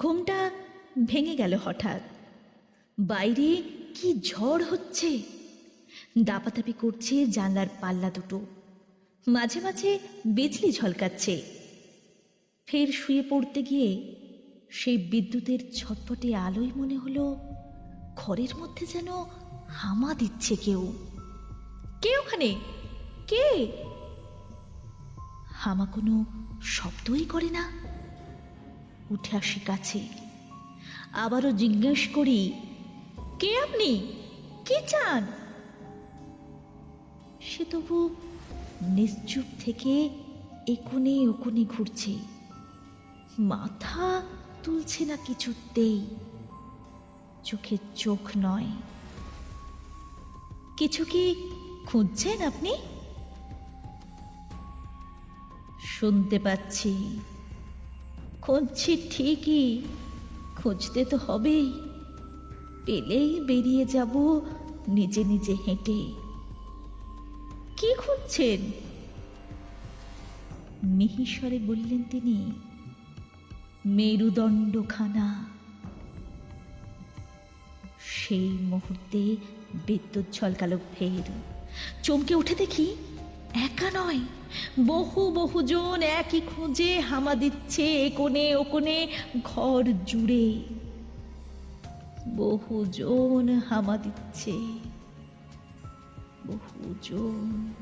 ঘুমটা ভেঙে গেল হঠাৎ। বাইরে কি ঝড় হচ্ছে? দাপাদাপি করছে জানলার পাল্লা দুটো। মাঝে মাঝে বিজলি ঝলকাচ্ছে। ফের শুয়ে পড়তে গিয়ে সেই বিদ্যুতের ছটপটে আলোয় মনে হলো ঘরের মধ্যে যেন হামা দিচ্ছে কেউ। কে ওখানে? কে? হামা কোনো শব্দই করে না। উঠে আসি কাছে। আবারও জিজ্ঞেস করি, কে আপনি? কি চান? সে তবু নিশ্চুপ থেকে একুনে ওকুনে ঘুরছে। মাথা তুলছে না কিছুতেই। চোখে চোখ নয়। কিছু কি খুঁজছেন আপনি? শুনতে পাচ্ছি। খুঁজছি ঠিকই, খুঁজতে তো হবেই। পেলেই বেরিয়ে যাব নিজে নিজে হেঁটে। কি খুঁজছেন? মিহিস্বরে বললেন তিনি, মেরুদণ্ডখানা। সেই মুহূর্তে বিদ্যুৎ ঝলকালো ফের। চমকে উঠে দেখি একা নয়, বহু বহুজন একই খুঁজে হামা দিচ্ছে কোণে ও কোণে ঘর জুড়ে। বহুজন হামা দিচ্ছে বহুজন